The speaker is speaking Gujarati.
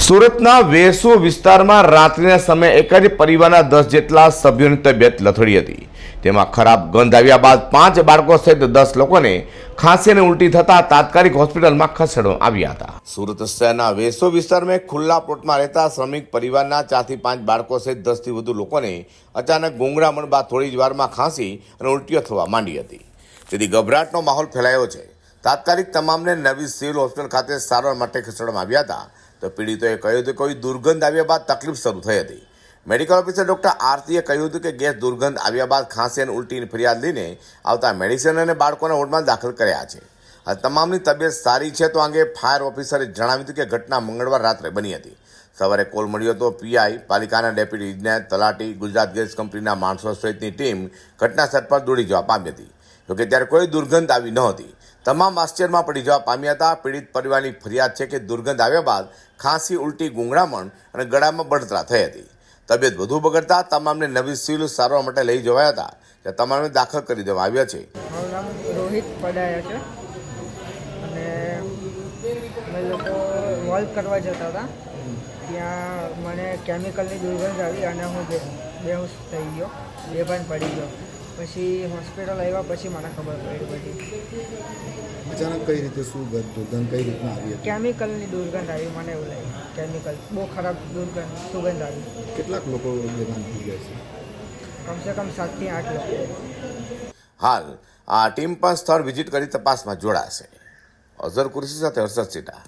સુરતના વેસુ વિસ્તારમાં રાત્રિના સમયે એક જ પરિવારના દસ જેટલા સભ્યોની તબિયત લથડી હતી. તેમાં ખરાબ ગંધ આવ્યા બાદ પાંચ બાળકો સહિત દસ લોકોને ખાંસી અને ઉલટી થતા તાત્કાલિક હોસ્પિટલમાં ખસેડવામાં આવ્યા હતા. સુરત શહેરના વેસો વિસ્તારમાં ખુલ્લા પ્લોટમાં રહેતા શ્રમિક પરિવારના ચારથી પાંચ બાળકો સહિત દસથી વધુ લોકોને અચાનક ગુંગળામણ બાદ થોડી જ વારમાં ખાંસી અને ઉલટીઓ થવા માંડી હતી. તેથી ગભરાટનો માહોલ ફેલાયો છે. તાત્કાલિક તમામને નવી સિવિલ હોસ્પિટલ ખાતે સારવાર માટે ખસેડવામાં આવ્યા હતા. તો પીડિતોએ કહ્યું હતું કે કોઈ દુર્ગંધ આવ્યા બાદ તકલીફ શરૂ થઈ હતી. મેડિકલ ઓફિસર ડૉક્ટર આરતીએ કહ્યું હતું કે ગેસ દુર્ગંધ આવ્યા બાદ ખાંસી અને ઉલટીની ફરિયાદ લઈને આવતા મેડિસિન અને બાળકોના વોર્ડમાં દાખલ કર્યા છે. આ તમામની તબિયત સારી છે તો અંગે ફાયર ઓફિસરે જણાવ્યું હતું કે ઘટના મંગળવાર રાત્રે બની હતી. સવારે કોલ મળ્યો હતો પીઆઈ, પાલિકાના ડેપ્યુટી ઇજનેર તલાટી, ગુજરાત ગેસ કંપનીના માણસો સહિતની ટીમ ઘટના સ્થળ પર દોડી જવા પામી હતી. જોકે ત્યારે કોઈ દુર્ગંધ આવી નહોતી તમામ આશ્ચર્યમાં પડી જવા પામ્યા હતા. પીડિત પરિવારની ફરિયાદ છે કે દુર્ગંધ આવ્યા બાદ ખાંસી ઉલટી ગુંગળામણ અને ગળામાં બળતરા થઈ હતી. તબિયત વધુ બગડતા તમામને નવી સિવિલ સારવાર માટે લઈ જવાયા હતા, જ્યાં તમામને દાખલ કરી દેવામાં આવ્યા છે. રોહિત પડાયા છે. અને અમે લોકો વોલ્વ કરવા જતા હતા. ત્યાં મને કેમિકલની દુર્ગંધ આવી અને હું બેહોશ થઈ ગયો. બેભાન પડી ગયો. પછી હોસ્પિટલ આવ્યા પછી મને ખબર પડી બધી. અચાનક કઈ રીતે શું દુર્ગંધ કઈ રીતના આવી કેમિકલની દુર્ગંધ આવી મને એવું લાગ્યું. કેમિકલ બહુ ખરાબ દુર્ગંધ સુગંધ આવી. કેટલાક લોકો બેભાન થઈ ગયા છે? કમસે કમ સાતથી આઠ લોકો. હાલ આ ટીમ પણ સ્થળ વિઝિટ કરી તપાસમાં જોડાશે. અઝર કુરશી સાથે હર્ષદ સિટા